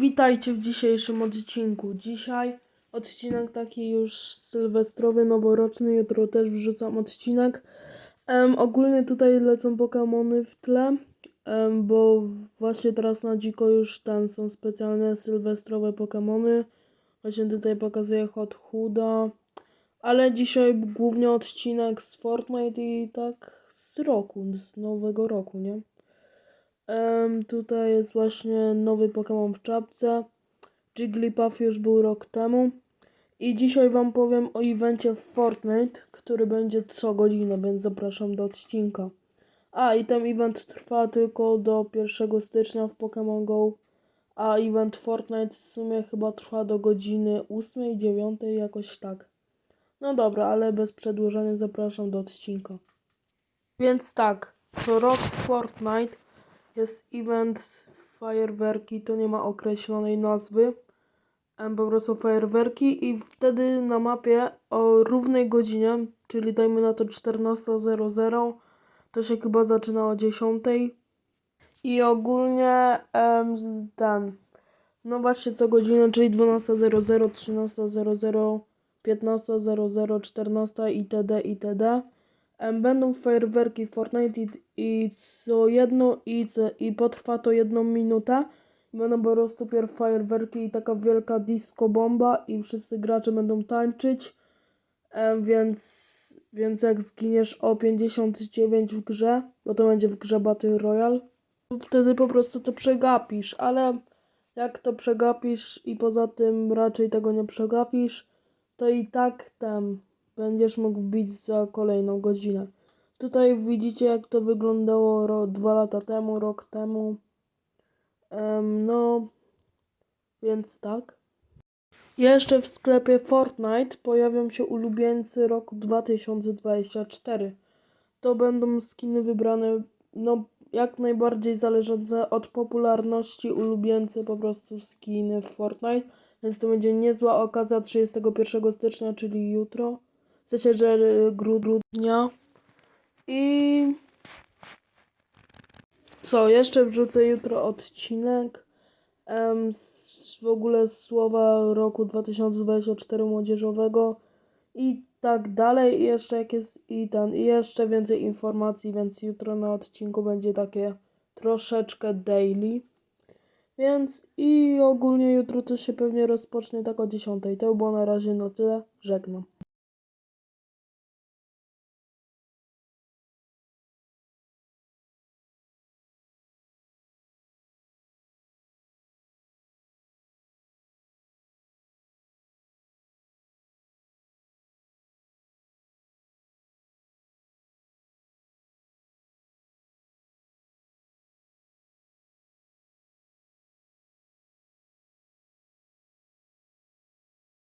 Witajcie w dzisiejszym odcinku. Dzisiaj odcinek taki już sylwestrowy, noworoczny. Jutro też wrzucam odcinek. Em, ogólnie tutaj lecą Pokemony w tle, em, bo właśnie teraz na dziko już ten są specjalne sylwestrowe Pokemony. Właśnie tutaj pokazuję Hot Huda. Ale dzisiaj głównie odcinek z Fortnite i tak z roku, z nowego roku, nie? Tutaj jest właśnie nowy Pokémon w czapce. Jigglypuff już był rok temu. I dzisiaj Wam powiem o evencie w Fortnite, który będzie co godzinę, więc zapraszam do odcinka. A i ten event trwa tylko do 1 stycznia w Pokémon Go. A event Fortnite w sumie chyba trwa do godziny 8, 9, jakoś tak. No dobra, ale bez przedłużania zapraszam do odcinka. Więc tak, co rok Fortnite jest event fajerwerki, to nie ma określonej nazwy. Po prostu fajerwerki i wtedy na mapie o równej godzinie, czyli dajmy na to 14.00, to się chyba zaczyna o 10.00. I ogólnie z- ten, no właśnie co godzinę, czyli 12.00, 13.00, 15.00, 14 itd. itd. Będą fajerwerki Fortnite i, co jedno i, co, i potrwa to jedną minutę. Będą po prostu pierw fajerwerki i taka wielka disco bomba i wszyscy gracze będą tańczyć. Więc, więc jak zginiesz o 59 w grze, bo to będzie w grze Battle Royale, wtedy po prostu to przegapisz, ale jak to przegapisz i poza tym raczej tego nie przegapisz, to i tak tam będziesz mógł wbić za kolejną godzinę. Tutaj widzicie, jak to wyglądało ro- dwa lata temu, rok temu. Em, no, więc tak. Jeszcze w sklepie Fortnite pojawią się ulubieńcy roku 2024. To będą skiny wybrane, no, jak najbardziej zależące od popularności ulubieńcy po prostu skiny w Fortnite. Więc to będzie niezła okazja 31 stycznia, czyli jutro. Że y, gru- grudnia. I co, jeszcze wrzucę jutro odcinek. Z, w ogóle słowa roku 2024 młodzieżowego i tak dalej. I jeszcze jak jest i ten, i jeszcze więcej informacji, więc jutro na odcinku będzie takie troszeczkę daily. Więc i ogólnie jutro to się pewnie rozpocznie tak o 10. To było na razie na tyle. Żegnam.